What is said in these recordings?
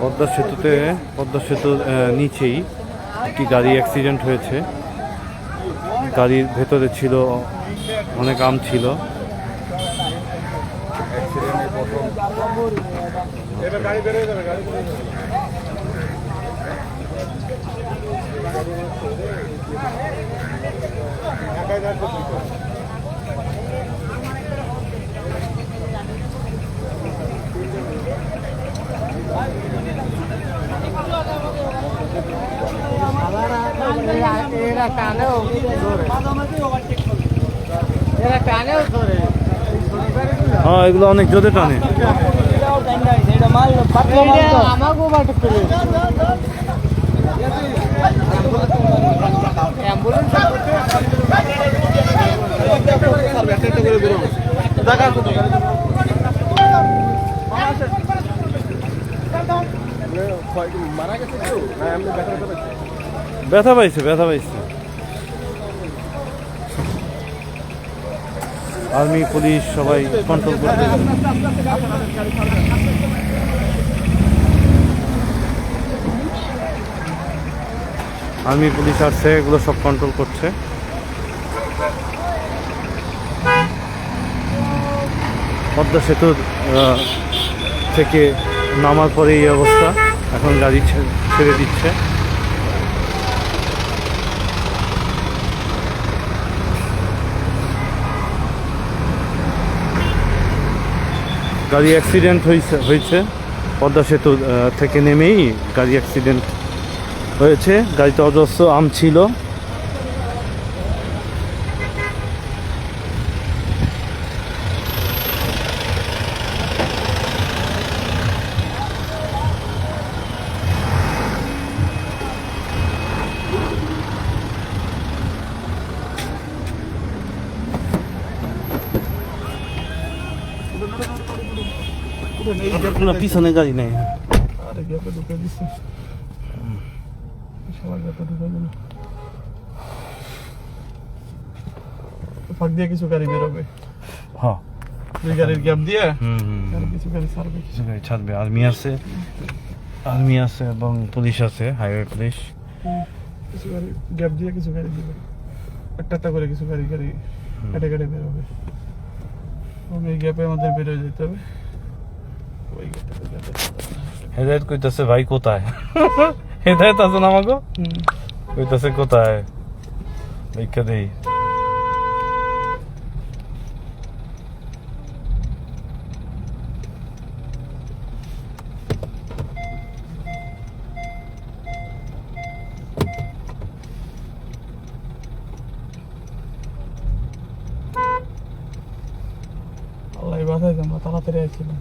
পদ্মা সেতুতে, পদ্মা সেতুর নিচেই একটি গাড়ি অ্যাক্সিডেন্ট হয়েছে। গাড়ির ভেতরে ছিল, অনেক আম ছিল। এরা কানেও ধরে। হ্যাঁ এগুলো অনেক জোরে টানে। আমাকেও বাটে ফেলে ব্যথা পাইছে ব্যথা পাইছে। আর্মি, পুলিশ সবাই কন্ট্রোল করতে আর্মি, পুলিশ আসছে এগুলো সব কন্ট্রোল করছে। পদ্মা সেতুর থেকে নামার পরে এই অবস্থা। এখন গাড়ি ছেড়ে দিচ্ছে। গাড়ি অ্যাক্সিডেন্ট হয়েছে হয়েছে পদ্মা সেতু থেকে নেমেই গাড়ি অ্যাক্সিডেন্ট হয়েছে। গাড়িতে অজস্র আম ছিল। পিছনে গাড়ি নেই। আরে গ্যাপে ঢুকে দিছে। সবার গ্যাপে ঢুকে গেল। ফাঁক দিয়ে কিছু গাড়ি বেরোবে। হ্যাঁ দুই গাড়ির গ্যাপ দিয়ে হুম হুম আর কিছু গাড়ি ছাড়বে কিছু গাড়ি ছাড়বে। আর্মি আছে আর্মি আছে এবং পুলিশ আছে হাইওয়ে পুলিশ। কিছু গাড়ি গ্যাপ দিয়ে কিছু গাড়ি দিবে। একটা একটা করে কিছু গাড়ি গাড়ি কেটে কেটে বেরোবে। এবং এই গ্যাপে আমাদের বেরোয় যেতে হবে। হেদায়ত কইতাছে ভাই কোথায়? হেদায়ত আছে না আমাকে কইতাছে কোথায়? দেখা দেই। আল্লাহ আমরা তাড়াতাড়ি আইছিলাম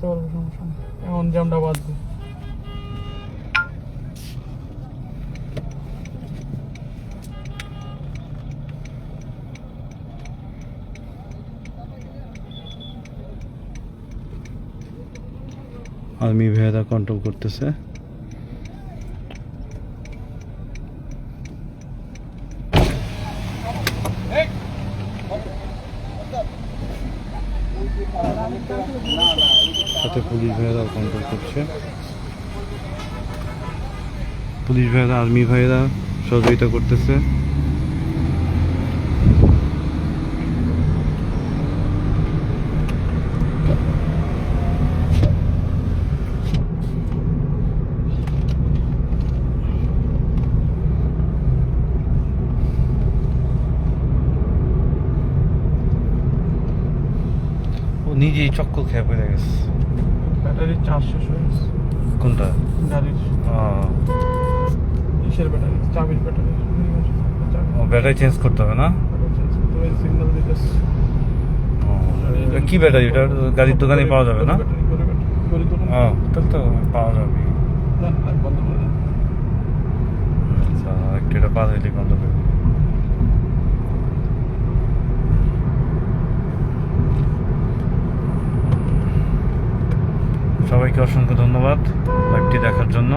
যাইতে পারব সমস্যা এখন জ্যামটা বাঁধবে আর্মি ভাইয়েরা কন্ট্রোল করতেছে। সাথে পুলিশ ভাইয়েরা কন্ট্রোল করছে। পুলিশ ভাইয়েরা, আর্মি ভাইয়েরা সহযোগিতা করতেছে। নিজেই চক্কর খেয়ে পড়ে গেছে। ব্যাটারির চার্জ শেষ হয়ে গেছে। কোনটা? গাড়ির। কিসের ব্যাটারি? চাবির ব্যাটারি। ও ব্যাটারি চেঞ্জ করতে হবে না? সিগন্যাল দিতেছে কি ব্যাটারি? ওটা গাড়ির দোকানে পাওয়া যাবে না? ব্যাটারি ব্যাটারি ও তাহলে তো পাওয়া যাবে আচ্ছা একটু এটা পার হইলে বন্ধ করবে সবাইকে অসংখ্য ধন্যবাদ। লাইভটি দেখার জন্য।